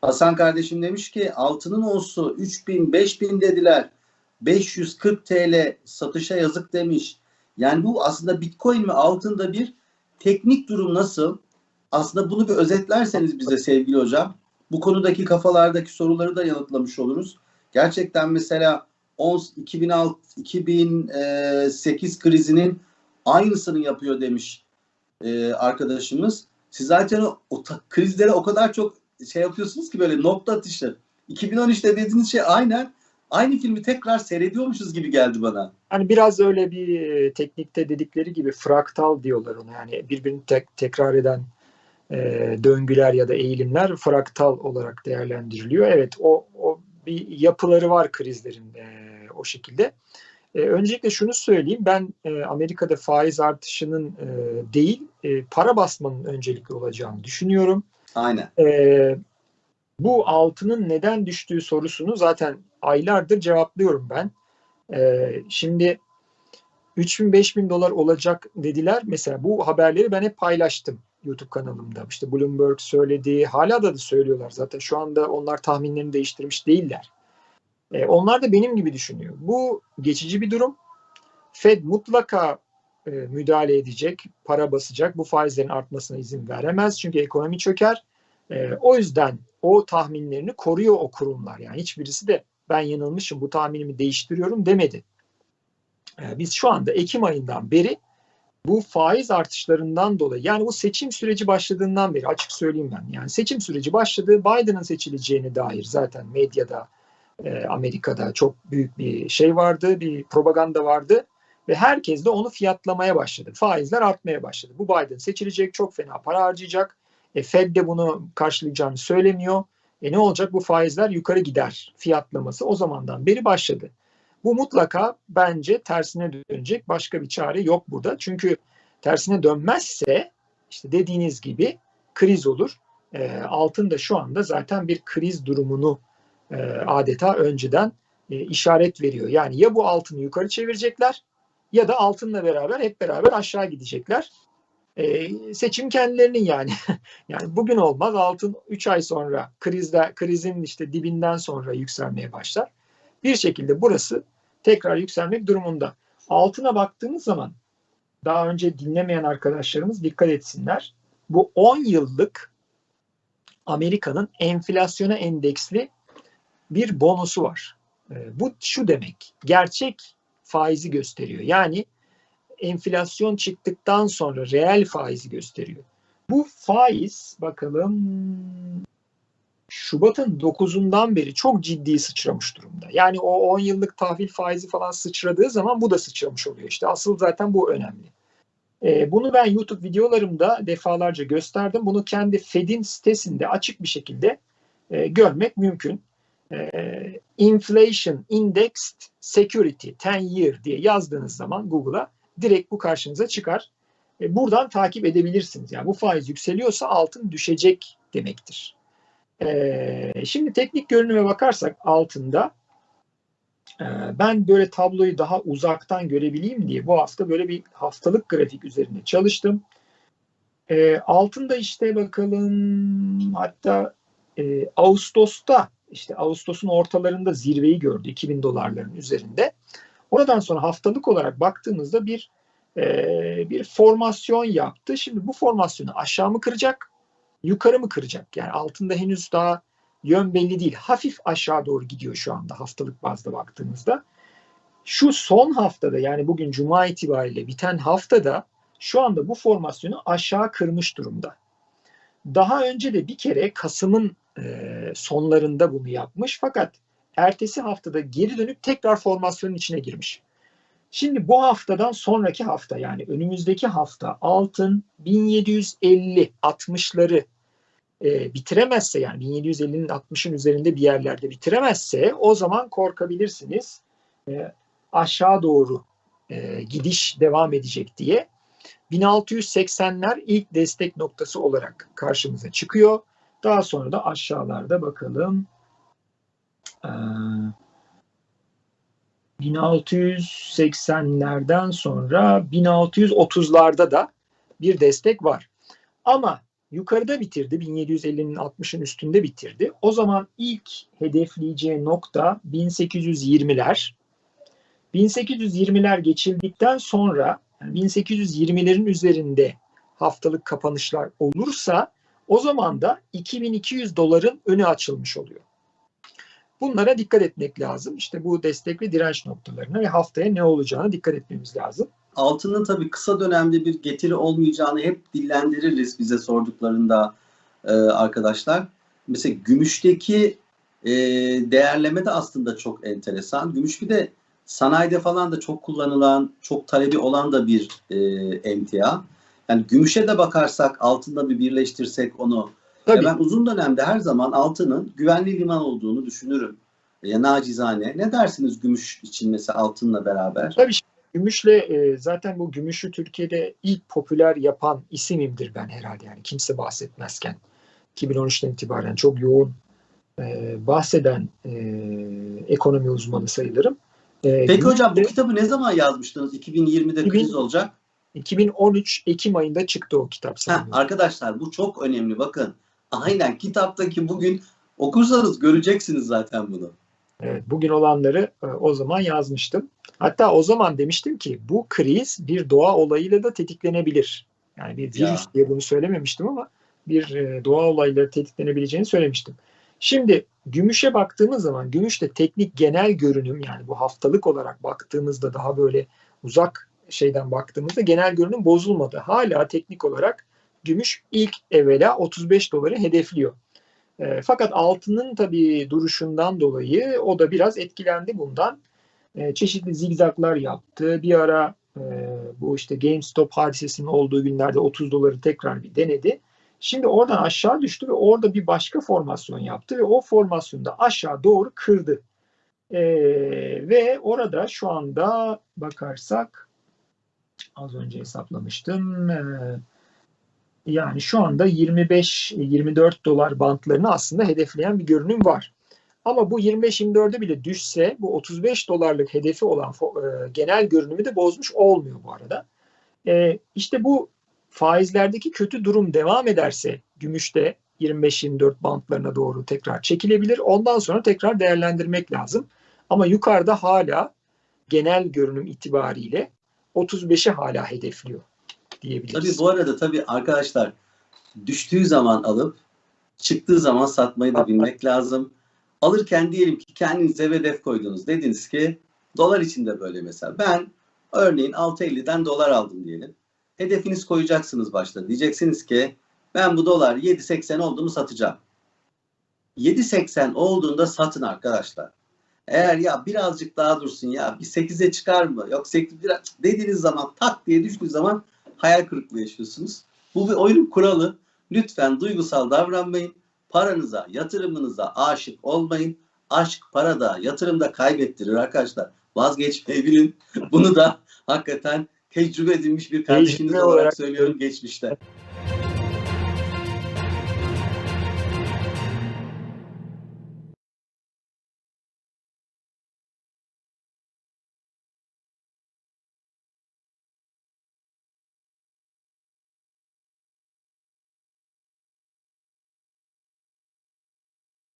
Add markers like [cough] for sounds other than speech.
Hasan kardeşim demiş ki altının olsu 3000 5000 dediler. 540 TL satışa yazık demiş. Yani bu aslında Bitcoin mi altında bir teknik durum nasıl? Aslında bunu bir özetlerseniz bize sevgili hocam. Bu konudaki kafalardaki soruları da yanıtlamış oluruz. Gerçekten mesela 2006 2008 krizinin aynısını yapıyor demiş e, arkadaşımız. Siz zaten o, o krizlere o kadar çok şey yapıyorsunuz ki böyle nokta atışı. 2013'te dediğiniz şey aynen aynı filmi tekrar seyrediyormuşuz gibi geldi bana. Hani biraz öyle bir teknikte dedikleri gibi fraktal diyorlar ona. Yani birbirini tek, tekrar eden e, döngüler ya da eğilimler fraktal olarak değerlendiriliyor. Evet o, o bir yapıları var krizlerin e, o şekilde. E, öncelikle şunu söyleyeyim ben e, Amerika'da faiz artışının e, değil e, para basmanın öncelikli olacağını düşünüyorum. Aynen. E, bu altının neden düştüğü sorusunu zaten aylardır cevaplıyorum ben. E, şimdi 3000-5000 dolar olacak dediler. Mesela bu haberleri ben hep paylaştım YouTube kanalımda. İşte Bloomberg söyledi. Hala da da söylüyorlar zaten. Şu anda onlar tahminlerini değiştirmiş değiller. E, onlar da benim gibi düşünüyor. Bu geçici bir durum. Fed mutlaka e, müdahale edecek, para basacak. Bu faizlerin artmasına izin veremez. Çünkü ekonomi çöker. E, o yüzden o tahminlerini koruyor o kurumlar. Yani hiçbirisi de ben yanılmışım bu tahminimi değiştiriyorum demedi. E, biz şu anda Ekim ayından beri bu faiz artışlarından dolayı yani bu seçim süreci başladığından beri açık söyleyeyim ben. Yani seçim süreci başladı Biden'ın seçileceğine dair zaten medyada e, Amerika'da çok büyük bir şey vardı, bir propaganda vardı ve herkes de onu fiyatlamaya başladı. Faizler artmaya başladı. Bu Biden seçilecek, çok fena para harcayacak. E, Fed de bunu karşılayacağını söylemiyor. E ne olacak? Bu faizler yukarı gider fiyatlaması o zamandan beri başladı. Bu mutlaka bence tersine dönecek. Başka bir çare yok burada. Çünkü tersine dönmezse işte dediğiniz gibi kriz olur. E, altın da şu anda zaten bir kriz durumunu e, adeta önceden e, işaret veriyor. Yani ya bu altını yukarı çevirecekler ya da altınla beraber hep beraber aşağı gidecekler. E, seçim kendilerinin yani. [laughs] yani bugün olmaz altın 3 ay sonra krizde krizin işte dibinden sonra yükselmeye başlar. Bir şekilde burası tekrar yükselmek durumunda. Altına baktığımız zaman daha önce dinlemeyen arkadaşlarımız dikkat etsinler. Bu 10 yıllık Amerika'nın enflasyona endeksli bir bonusu var. Ee, bu şu demek, gerçek faizi gösteriyor. Yani enflasyon çıktıktan sonra reel faizi gösteriyor. Bu faiz bakalım Şubat'ın 9'undan beri çok ciddi sıçramış durumda. Yani o 10 yıllık tahvil faizi falan sıçradığı zaman bu da sıçramış oluyor. İşte asıl zaten bu önemli. Ee, bunu ben YouTube videolarımda defalarca gösterdim. Bunu kendi Fed'in sitesinde açık bir şekilde e, görmek mümkün. E, Inflation Indexed Security 10 Year diye yazdığınız zaman Google'a direkt bu karşınıza çıkar. E, buradan takip edebilirsiniz. Yani bu faiz yükseliyorsa altın düşecek demektir. E, şimdi teknik görünüme bakarsak altında e, ben böyle tabloyu daha uzaktan görebileyim diye bu hafta böyle bir haftalık grafik üzerinde çalıştım. E, altında işte bakalım hatta e, Ağustos'ta işte Ağustos'un ortalarında zirveyi gördü 2000 dolarların üzerinde. Oradan sonra haftalık olarak baktığımızda bir e, bir formasyon yaptı. Şimdi bu formasyonu aşağı mı kıracak, yukarı mı kıracak? Yani altında henüz daha yön belli değil. Hafif aşağı doğru gidiyor şu anda haftalık bazda baktığımızda. Şu son haftada yani bugün cuma itibariyle biten haftada şu anda bu formasyonu aşağı kırmış durumda. Daha önce de bir kere Kasım'ın e, sonlarında bunu yapmış fakat ertesi haftada geri dönüp tekrar formasyonun içine girmiş. Şimdi bu haftadan sonraki hafta yani önümüzdeki hafta altın 1750 60'ları e, bitiremezse yani 1750'nin 60'ın üzerinde bir yerlerde bitiremezse o zaman korkabilirsiniz e, aşağı doğru e, gidiş devam edecek diye. 1680'ler ilk destek noktası olarak karşımıza çıkıyor. Daha sonra da aşağılarda bakalım. Ee, 1680'lerden sonra 1630'larda da bir destek var. Ama yukarıda bitirdi. 1750'nin 60'ın üstünde bitirdi. O zaman ilk hedefleyeceği nokta 1820'ler. 1820'ler geçildikten sonra yani 1820'lerin üzerinde haftalık kapanışlar olursa o zaman da 2200 doların önü açılmış oluyor. Bunlara dikkat etmek lazım. İşte bu destek ve direnç noktalarına ve haftaya ne olacağına dikkat etmemiz lazım. Altının tabii kısa dönemde bir getiri olmayacağını hep dillendiririz bize sorduklarında e, arkadaşlar. Mesela gümüşteki e, değerleme de aslında çok enteresan. Gümüş bir de sanayide falan da çok kullanılan, çok talebi olan da bir e, emtia. Yani gümüşe de bakarsak, altında bir birleştirsek onu. Tabii. Ben uzun dönemde her zaman altının güvenli liman olduğunu düşünürüm. Ya nacizane. Ne dersiniz gümüş için mesela altınla beraber? Tabii gümüşle e, zaten bu gümüşü Türkiye'de ilk popüler yapan isimimdir ben herhalde yani kimse bahsetmezken 2013'ten itibaren çok yoğun e, bahseden e, ekonomi uzmanı sayılırım. E, Peki hocam bu kitabı ne zaman yazmıştınız? 2020'de 2000 kriz olacak. 2013 Ekim ayında çıktı o kitap sanırım. arkadaşlar bu çok önemli bakın. Aynen kitaptaki bugün okursanız göreceksiniz zaten bunu. Evet, bugün olanları e, o zaman yazmıştım. Hatta o zaman demiştim ki bu kriz bir doğa olayıyla da tetiklenebilir. Yani bir Ya. virüs diye bunu söylememiştim ama bir e, doğa olayıyla tetiklenebileceğini söylemiştim. Şimdi gümüşe baktığımız zaman gümüşte teknik genel görünüm yani bu haftalık olarak baktığımızda daha böyle uzak şeyden baktığımızda genel görünüm bozulmadı. Hala teknik olarak gümüş ilk evvela 35 doları hedefliyor. E, fakat altının tabii duruşundan dolayı o da biraz etkilendi bundan. E, çeşitli zigzaglar yaptı. Bir ara e, bu işte GameStop hadisesinin olduğu günlerde 30 doları tekrar bir denedi. Şimdi oradan aşağı düştü ve orada bir başka formasyon yaptı ve o formasyonda aşağı doğru kırdı. E, ve orada şu anda bakarsak az önce hesaplamıştım. E, yani şu anda 25-24 dolar bantlarını aslında hedefleyen bir görünüm var. Ama bu 25-24'e bile düşse bu 35 dolarlık hedefi olan e, genel görünümü de bozmuş olmuyor bu arada. E, işte bu faizlerdeki kötü durum devam ederse gümüşte 25-24 bantlarına doğru tekrar çekilebilir. Ondan sonra tekrar değerlendirmek lazım. Ama yukarıda hala genel görünüm itibariyle 35'i hala hedefliyor diyebiliriz. Tabii bu arada tabii arkadaşlar düştüğü zaman alıp çıktığı zaman satmayı da bilmek [laughs] lazım. Alırken diyelim ki kendinize bir hedef koydunuz. Dediniz ki dolar içinde böyle mesela. Ben örneğin 6.50'den dolar aldım diyelim. Hedefiniz koyacaksınız başta. Diyeceksiniz ki ben bu dolar 7.80 oldu mu satacağım. 7.80 olduğunda satın arkadaşlar. Eğer ya birazcık daha dursun ya bir 8'e çıkar mı? Yok 8 biraz dediğiniz zaman tak diye düştüğü zaman hayal kırıklığı yaşıyorsunuz. Bu bir oyunun kuralı. Lütfen duygusal davranmayın. Paranıza, yatırımınıza aşık olmayın. Aşk parada, yatırımda kaybettirir arkadaşlar. Vazgeçmeyi bilin. Bunu da hakikaten tecrübe edilmiş bir kardeşiniz olarak- söylüyorum geçmişte.